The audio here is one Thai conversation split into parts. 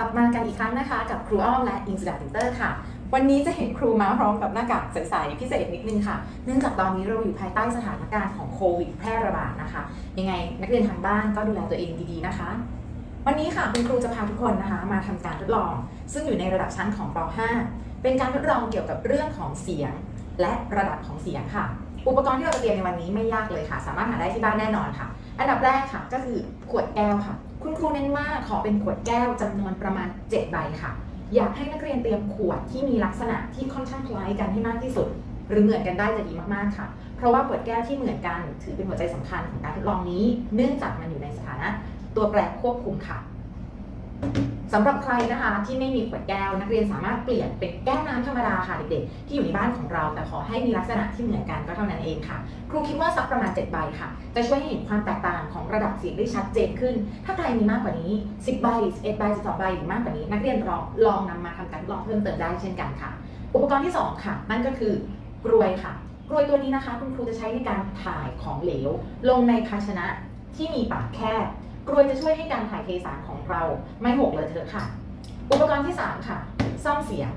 ลับมากันอีกครั้งนะคะ กับครูอ้อมและอิงสดาติเตอร์ค่ะ วันนี้จะเห็นครูมาพร้อมกับหน้ากากใสๆพิเศษนิดนึงค่ะ เนื่องจากตอนนี้เราอยู่ภายใต้สถานการณ์ของโควิดแพร่ระบาดนะคะ ยังไงนักเรียนทางบ้านก็ดูแลตัวเองดีๆนะคะ วันนี้ค่ะคุณครูจะพาทุกคนนะคะ มาทำการทดลอง ซึ่งอยู่ในระดับชั้นของป .5 เป็นการทดลองเกี่ยวกับเรื่องของเสียง และระดับของเสียงค่ะ อุปกรณ์ที่เราจะเตรียมในวันนี้ไม่ยากเลยค่ะ สามารถหาได้ที่บ้านแน่นอนค่ะ อันดับแรกค่ะก็คือขวดแก้วค่ะ คุณครูเน้นว่าขอเป็นขวดแก้วจำนวนประมาณ 7 ใบค่ะ อยากให้นักเรียนเตรียมขวดที่มีลักษณะที่ค่อนข้างคล้ายกันให้มากที่สุด หรือเหมือนกันได้จะดีมากๆค่ะ เพราะว่าขวดแก้วที่เหมือนกัน ถือเป็นหัวใจสำคัญของการทดลองนี้ เนื่องจากมันอยู่ในสถานะ ตัวแปรควบคุมค่ะ สำหรับใครนะคะที่ไม่มีขวดแก้วนักเรียนสามารถเปลี่ยนเป็นแก้วน้ำธรรมดาค่ะเด็กๆที่อยู่ในบ้านของเราแต่ขอให้มีลักษณะที่เหมือนกันก็เท่านั้นเองค่ะ ครูคิดว่าสักประมาณ 7 ใบค่ะ จะช่วยให้เห็นความแตกต่างของระดับเสียงได้ชัดเจนขึ้น ถ้าใครมีมากกว่านี้ 10 ใบ 11 ใบ 12 ใบหรือมากกว่านี้ นักเรียนลองลองนำมาทำการลองเพิ่มเติมได้เช่นกันค่ะ อุปกรณ์ที่ 2 ค่ะ นั่นก็คือกรวยค่ะกรวยตัวนี้นะคะ คุณครูจะใช้ในการถ่ายของเหลว ลงในภาชนะที่มีปากแคบ รวยจะช่วยให้การถ่ายเทสารของเราไม่หกเลอะเทอะค่ะ อุปกรณ์ที่ 3 ค่ะ ซ่อมเสียง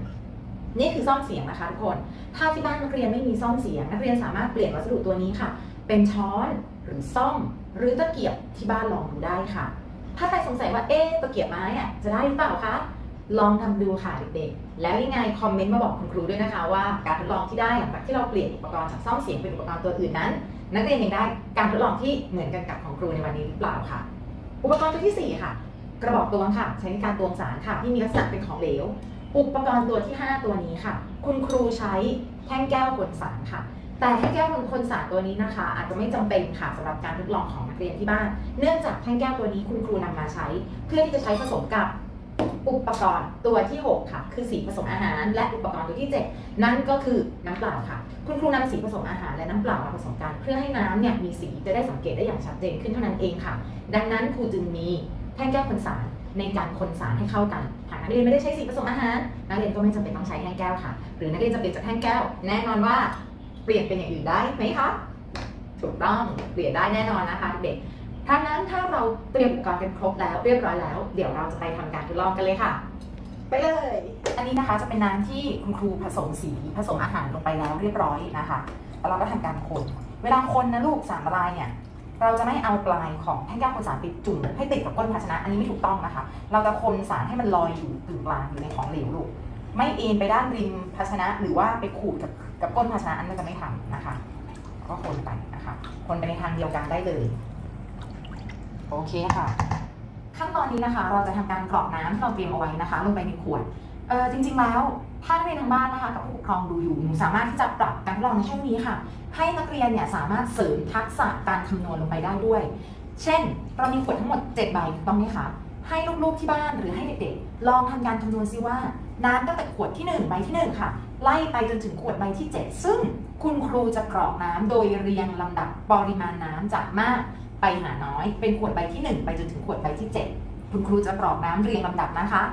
นี่คือซ่อมเสียงนะคะทุกคน ถ้าที่บ้านนักเรียนไม่มีซ่อมเสียง นักเรียนสามารถเปลี่ยนวัสดุตัวนี้ค่ะ เป็นช้อนหรือซ่อม หรือตะเกียบที่บ้านลองดูได้ค่ะ ถ้าใครสงสัยว่าเอ๊ะตะเกียบไม้อะจะได้หรือเปล่าคะลองทำดูค่ะเด็กๆ แล้วยังไงคอมเมนต์มาบอกคุณครูด้วยนะคะ ว่าการทดลองที่ได้หลังจากที่เราเปลี่ยนอุปกรณ์จากซ่อมเสียงเป็นอุปกรณ์ตัวอื่นนั้น นักเรียนยังได้การทดลองที่เหมือนกันกับของครูในวันนี้หรือเปล่าค่ะ อุปกรณ์ตัวที่สี่ค่ะ กระบอกตวงค่ะ ใช้ในการตวงสารค่ะ ที่มีลักษณะเป็นของเหลว อุปกรณ์ตัวที่ 5 ตัวนี้ค่ะ คุณครูใช้แท่งแก้วคนสารค่ะ แต่แท่งแก้วคนสารตัวนี้นะคะ อาจจะไม่จำเป็นค่ะสำหรับการทดลองของนักเรียนที่บ้าน เนื่องจากแท่งแก้วตัวนี้คุณครูนำมาใช้ เพื่อที่จะใช้ผสมกับ อุปกรณ์ตัวที่ 6 ค่ะ คือสีผสมอาหาร และอุปกรณ์ตัวที่ 7 นั่นก็คือน้ำเปล่าค่ะ คุณครูนำสีผสมอาหารและน้ำเปล่ามาผสมกัน เพื่อให้น้ำเนี่ยมีสีจะได้สังเกตได้อย่างชัดเจนขึ้นเท่านั้นเองค่ะ ดังนั้นครูจึงมีแท่งแก้วคนสารในการคนสารให้เข้ากันหากนักเรียนไม่ได้ใช้สีผสมอาหารนักเรียนก็ไม่จำเป็นต้องใช้แท่งแก้วค่ะ หรือนักเรียนจะเปลี่ยนจากแท่งแก้ว แน่นอนว่าเปลี่ยนเป็นอย่างอื่นได้ไหมคะถูกต้องเปลี่ยนได้แน่นอนนะคะเด็ก ๆถ้านั้นถ้าเราเตรียมอุปกรณ์กันครบแล้วเรียบร้อยแล้ว เดี๋ยวเราจะไปทำการทดลองกันเลยค่ะ ไปเลย อันนี้นะคะจะเป็นน้ำที่คุณครูผสมสีผสมอาหารลงไปแล้วเรียบร้อยนะคะแล้วเราก็ทำการคนเวลาคนนะลูกสารละลายเนี่ยเราจะไม่เอาปลายของแท่งแก้วคนสารไปจุ่มให้ติดกับก้นภาชนะอันนี้ไม่ถูกต้องนะคะ เราจะคนสารให้มันลอยอยู่กึ่งกลางอยู่ในของเหลวลูกไม่เอ็นไปด้านริมภาชนะ หรือว่าไปขูดกับกับก้นภาชนะอันนั้นจะไม่ทำนะคะ ก็คนไปนะคะ คนไปในทางเดียวกันได้เลย โอเคค่ะ ขั้นตอนนี้นะคะ เราจะทำการกรอกน้ำที่เราเตรียมเอาไว้นะคะ ลงไปในขวดเออจริง ๆ แล้วถ้านักเรียนทางบ้านนะคะกับผู้ปกครองดูอยู่หนูสามารถที่จะปรับการทดลองในช่วงนี้ค่ะ ให้นักเรียนเนี่ยสามารถเสริมทักษะการคำนวณลงไปได้ด้วย เช่น เรามีขวดทั้งหมด 7 ใบถูกต้องไหมคะให้ลูกๆที่บ้านหรือให้เด็กๆ ลองทำการคำนวณซิว่า น้ำตั้งแต่ขวดที่ 1 ใบที่ 1 ค่ะ ไล่ไปจนถึงขวดใบที่ 7 ซึ่งคุณครูจะกรอกน้ำโดยเรียงลำดับปริมาณน้ำจากมาก ไปหาน้อย เป็นขวดใบที่ 1 ไปจนถึงขวดใบที่ 7 คุณครูจะกรอกน้ำเรียงลำดับนะคะ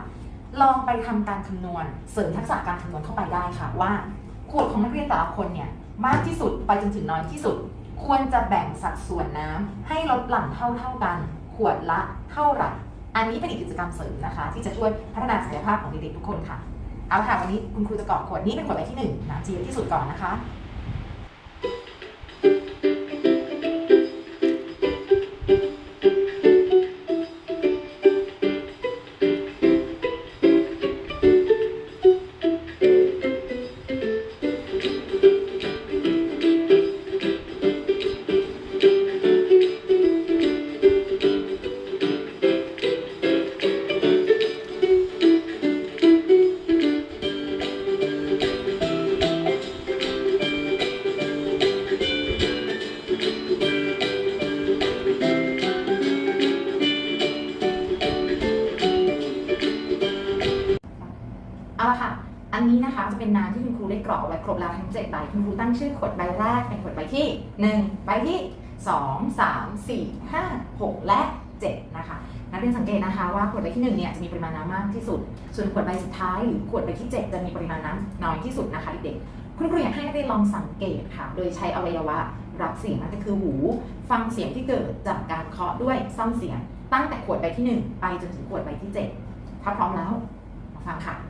ลองไปทำการคำนวณ เสริมทักษะการคำนวณเข้าไปได้ค่ะว่า ขวดของนักเรียนแต่ละคนเนี่ยมากที่สุดไปจนถึงน้อยที่สุด ควรจะแบ่งสัดส่วนน้ำให้ลดหลั่นเท่าเท่าๆกัน ขวดละเท่าไหร่ อันนี้เป็นอีกกิจกรรมเสริมนะคะ ที่จะช่วยพัฒนาศักยภาพของเด็กๆทุกคนค่ะเอาค่ะวันนี้คุณครูจะกรอกขวดนี้เป็นขวดใบที่หนึ่งน้ำจะเยอะที่สุดก่อนนะคะเอ นนี้นะคะจะเป็นน้ำที่คุณครูได้กรอกเอาไว้ครบแล้วทั้งเจ็ดใบคุณครูตั้งชื่อขวดใบแรกเป็นขวดใบที่หนึ่งใบที่สองสามสี่ห้าหกและเจ็ดนะคะนักเรียนสังเกตนะคะว่าขวดใบที่หนึ่งเนี่ยจะมีปริมาณน้ำมากที่สุด ส่วนขวดใบสุดท้ายหรือขวดใบที่เจ็ดจะมีปริมาณน้ำน้อยที่สุดนะคะเด็กๆคุณครูอยากให้นักเรียนลองสังเกตค่ะ โดยใช้อวัยวะรับเสียงนั่นก็คือหู ฟังเสียงที่เกิดจากการเคาะด้วยซ่อมเสียง ตั้งแต่ขวดใบที่หนึ่งไปจนถึงขวดใบที่เจ็ดถ้าพร้อมแล้วมาฟังค่ะ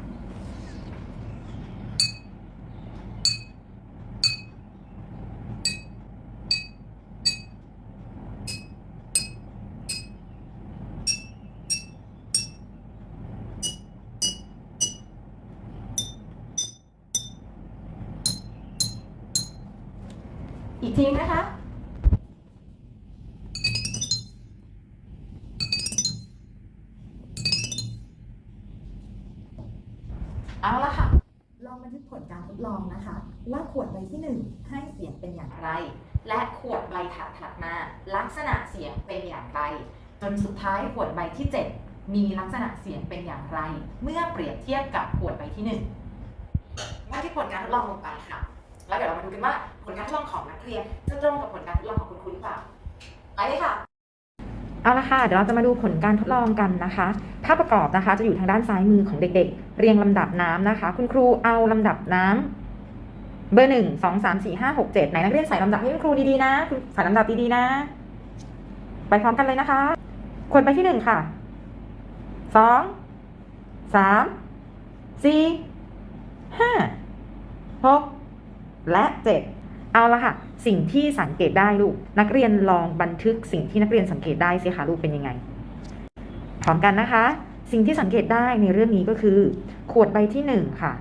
อีกทีนะคะ เอาละค่ะ ลองบันทึกผลการทดลองนะคะ ว่าขวดใบที่ 1 ให้เสียงเป็นอย่างไร และขวดใบถัดถัดมา ลักษณะเสียงเป็นอย่างไร จนสุดท้ายขวดใบที่ 7 มีลักษณะเสียงเป็นอย่างไร เมื่อเปรียบเทียบกับขวดใบที่1บันทึกผลการทดลองลงไปค่ะ แล้วเดี๋ยวเรามาดูกันว่า ลการทดลองของนักเรียนจะตรงกับผลการทดลองของคุณครูหรือเปล่าไปเลยค่ะเอาละค่ะ เดี๋ยวเราจะมาดูผลการทดลองกันนะคะภาพประกอบนะคะจะอยู่ทางด้านซ้ายมือของเด็กๆ เรียงลำดับน้ำนะคะ คุณครูเอาลำดับน้ำเบอร์หนึ่งสองสามสี่ห้าหกเจ็ดไหนนักเรียนใส่ลำดับให้คุณครูดีๆนะใส่ลำดับดีๆนะ ไปพร้อมกันเลยนะคะขวดใบที่หนึ่งค่ะสองสามสี่ห้าหกและเจ็ด เอาละค่ะ สิ่งที่สังเกตได้ลูก นักเรียนลองบันทึกสิ่งที่นักเรียนสังเกตได้สิคะลูกเป็นยังไง พร้อมกันนะคะ สิ่งที่สังเกตได้ในเรื่องนี้ก็คือ ขวดใบที่หนึ่งค่ะ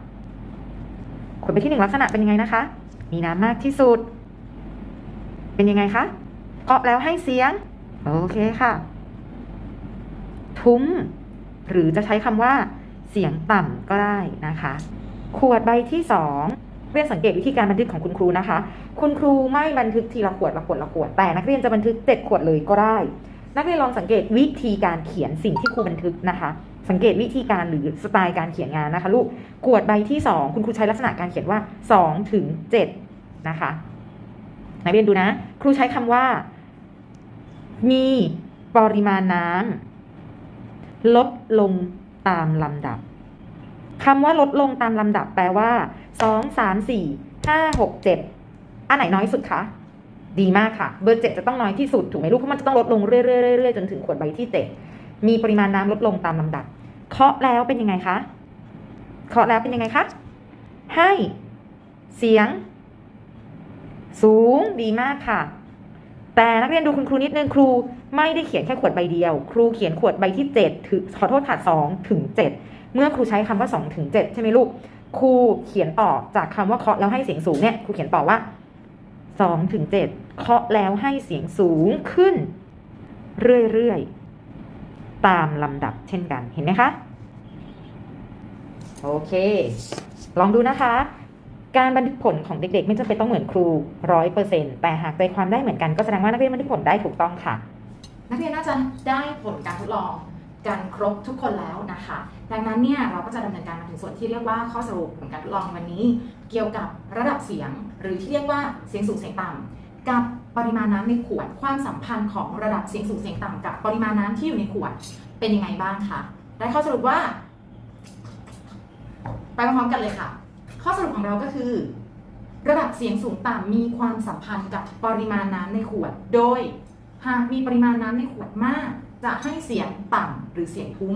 ขวดใบที่หนึ่งลักษณะเป็นยังไงนะคะ มีน้ำมากที่สุด เป็นยังไงคะเคาะแล้วให้เสียง โอเคค่ะ ทุ้ม หรือจะใช้คำว่า เสียงต่ำก็ได้นะคะ ขวดใบที่สอง เรียนสังเกตวิธีการบันทึกของคุณครูนะคะ คุณครูไม่บันทึกทีละขวดละขวดละขวด แต่นักเรียนจะบันทึกเจ็ดขวดเลยก็ได้ นักเรียนลองสังเกตวิธีการเขียนสิ่งที่ครูบันทึกนะคะ สังเกตวิธีการหรือสไตล์การเขียนงานนะคะลูกขวดใบที่สองคุณครูใช้ลักษณะการเขียนว่าสองถึงเจ็ดนะคะนักเรียนดูนะ ครูใช้คำว่า มีปริมาณน้ำลดลงตามลำดับคำว่าลดลงตามลำดับแปลว่า สองสามสี่ห้าหกเจ็ดอันไหนน้อยสุดคะดีมากค่ะ เบอร์เจ็ดจะต้องน้อยที่สุดถูกไหมลูกเพราะมันจะต้องลดลงเรื่อยๆๆจนถึงขวดใบที่เจ็ดมีปริมาณน้ำลดลงตามลำดับ เคาะแล้วเป็นยังไงคะ เคาะแล้วเป็นยังไงคะ ให้ เสียง สูงดีมากค่ะ แต่นักเรียนดูคุณครูนิดนึงครู ไม่ได้เขียนแค่ขวดใบเดียว ครูเขียนขวดใบที่เจ็ดถึงขอโทษค่ะสองถึงเจ็ดเมื่อครูใช้คำว่า2ถึง7ใช่ไหมลูก ครูเขียนต่อจากคำว่าเคาะแล้วให้เสียงสูงเนี่ยครูเขียนต่อว่า2ถึง7เคาะแล้วให้เสียงสูงขึ้น เรื่อยๆ ตามลำดับเช่นกันเห็นไหมคะ โอเค ลองดูนะคะ การบันทึกผลของเด็ก ๆ ไม่จำเป็นต้องเหมือนครูร้อยเปอร์เซ็นต์แต่หากใจความได้เหมือนกันก็แสดงว่านักเรียนบันทึกผลได้ถูกต้องค่ะ นักเรียนน่าจะได้ผลการทดลอง กันครบทุกคนแล้วนะคะ ดังนั้นเนี่ยเราก็จะดำเนินการมาถึงส่วนที่เรียกว่าข้อสรุปผลการทดลองวันนี้ เกี่ยวกับระดับเสียง หรือที่เรียกว่าเสียงสูงเสียงต่ำกับปริมาณน้ำในขวด ความสัมพันธ์ของระดับเสียงสูงเสียงต่ำกับปริมาณน้ำที่อยู่ในขวดเป็นยังไงบ้างคะได้ข้อสรุปว่า ไปพร้อมๆกันเลยค่ะ ข้อสรุปของเราก็คือ ระดับเสียงสูงต่ำมีความสัมพันธ์กับปริมาณน้ำในขวด โดยหากมีปริมาณน้ำในขวดมาก จะให้เสียงต่ำหรือเสียงทุ้ม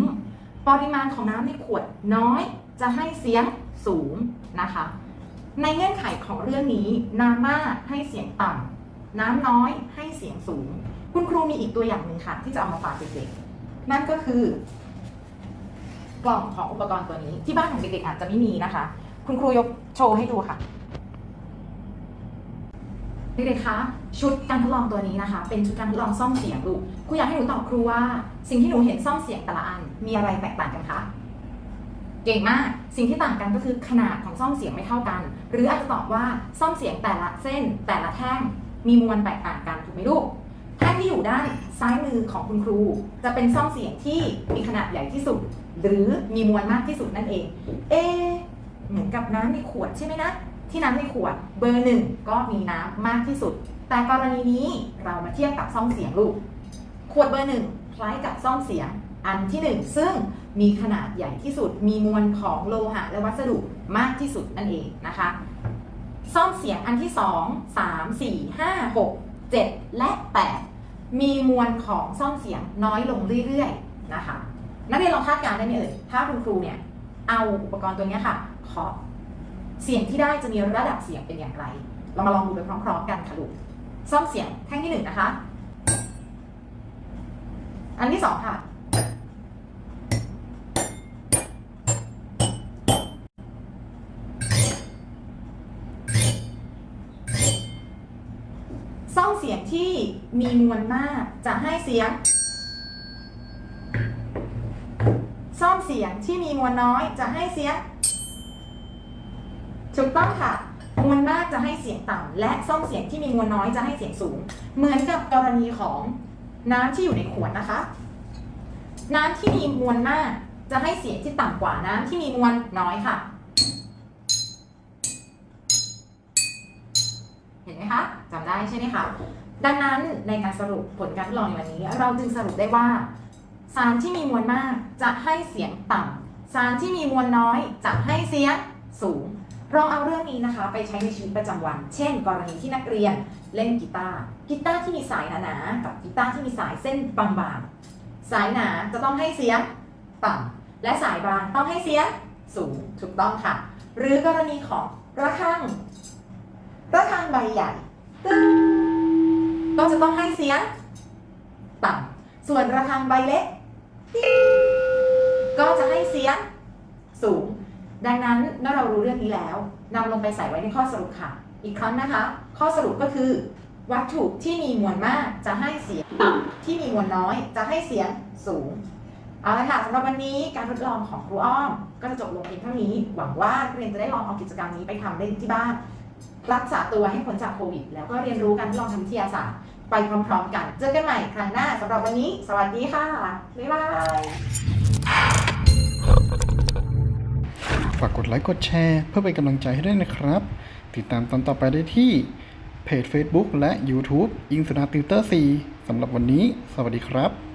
ปริมาณของน้ำในขวดน้อยจะให้เสียงสูงนะคะ ในเงื่อนไขของเรื่องนี้ น้ำมากให้เสียงต่ำน้ำน้อยให้เสียงสูง คุณครูมีอีกตัวอย่างหนึ่งค่ะ ที่จะเอามาฝากเด็กๆนั่นก็คือกล่องของอุปกรณ์ตัวนี้ ที่บ้านของเด็กๆอาจจะไม่มีนะคะ คุณครูยกโชว์ให้ดูค่ะ เด็กๆคะชุดการทดลองตัวนี้นะคะ เป็นชุดการทดลองซ่อมเสียงลูกครูอยากให้หนูตอบครูว่า สิ่งที่หนูเห็นซ่อมเสียงแต่ละอันมีอะไรแตกต่างกันคะเก่งมาก สิ่งที่ต่างกันก็คือขนาดของซ่อมเสียงไม่เท่ากัน หรืออาจจะตอบว่าซ่อมเสียงแต่ละเส้น แต่ละแท่ง มีมวลแตกต่างกันถูกไหมลูกแท่งที่อยู่ด้านซ้ายมือของคุณครู จะเป็นซ่อมเสียงที่มีขนาดใหญ่ที่สุด หรือมีมวลมากที่สุดนั่นเอง เอเหมือนกับน้ำในขวดใช่ไหมนะ ที่น้ำในขวดเบอร์หนึ่งก็มีน้ำมากที่สุด แต่กรณีนี้เรามาเทียบกับซ่อมเสียงลูก ขวดเบอร์หนึ่งคล้ายกับซ่อมเสียงอันที่หนึ่งซึ่งมีขนาดใหญ่ที่สุด มีมวลของโลหะและวัสดุมากที่สุดนั่นเองนะคะซ่อมเสียงอันที่สองสามสี่ห้าหกเจ็ดและแปดมีมวลของซ่อมเสียงน้อยลงเรื่อยๆนะคะนักเรียนลองคาดการณ์ได้ไหมเอ่ยถ้าคุณครูเนี่ยเอาอุปกรณ์ตัวนี้ค่ะเคาะ เสียงที่ได้จะมีระดับเสียงเป็นอย่างไร เรามาลองดูไปพร้อมๆกันค่ะลูกซ่อมเสียงแท่งที่หนึ่งนะคะ อันที่สองค่ะ ซ่องเสียงที่มีมวลมากจะให้เสียง ซ่อมเสียงที่มีมวลน้อยจะให้เสียง ถูกต้องค่ะ มวลมากจะให้เสียงต่ำและซ่อมเสียงที่มีมวลน้อยจะให้เสียงสูง เหมือนกับกรณีของน้ำที่อยู่ในขวดนะคะ น้ำที่มีมวลมากจะให้เสียงที่ต่ำกว่าน้ำที่มีมวลน้อยค่ะ เห็นไหมคะจำได้ใช่ไหมคะดังนั้นในการสรุปผลการทดลองในวันนี้ เราจึงสรุปได้ว่า สารที่มีมวลมากจะให้เสียงต่ำสารที่มีมวลน้อยจะให้เสียงสูง ลองเอาเรื่องนี้นะคะไปใช้ในชีวิตประจำวัน เช่น กรณีที่นักเรียนเล่นกีตาร์ กีตาร์ที่มีสายหนาๆ กับกีตาร์ที่มีสายเส้นบางๆ สายหนาจะต้องให้เสียงต่ำและสายบางต้องให้เสียงสูง ถูกต้องค่ะ หรือกรณีของระฆัง ระฆังใบใหญ่ตึ้งก็จะต้องให้เสียงต่ำส่วนระฆังใบเล็ก ก็จะให้เสียงสูง ดังนั้นเมื่อเรารู้เรื่องนี้แล้วนำลงไปใส่ไว้ในข้อสรุปค่ะ อีกครั้งนะคะ ข้อสรุปก็คือ วัตถุที่มีมวลมากจะให้เสียงต่ำที่มีมวลน้อยจะให้เสียงสูงเอาละค่ะสำหรับวันนี้การทดลองของครูอ้อม ก็จะจบลงเพียงเท่านี้ หวังว่านักเรียนจะได้ลองเอากิจกรรมนี้ไปทำได้ที่บ้าน รักษาตัวให้พ้นจากโควิด แล้วก็เรียนรู้การทดลองทางวิทยาศาสตร์ไปพร้อม ๆ กัน เจอกันใหม่ครั้งหน้าสำหรับวันนี้ สวัสดีค่ะบ๊ายบายากกดไลค์กดแชร์เพื่อเป็นกำลังใจให้ด้วยนะครับ ติดตามตอนต่อไปได้ที่เพจ Facebook และ YouTube อิงสุนาติวเตอร์4สำหรับวันนี้ สวัสดีครับ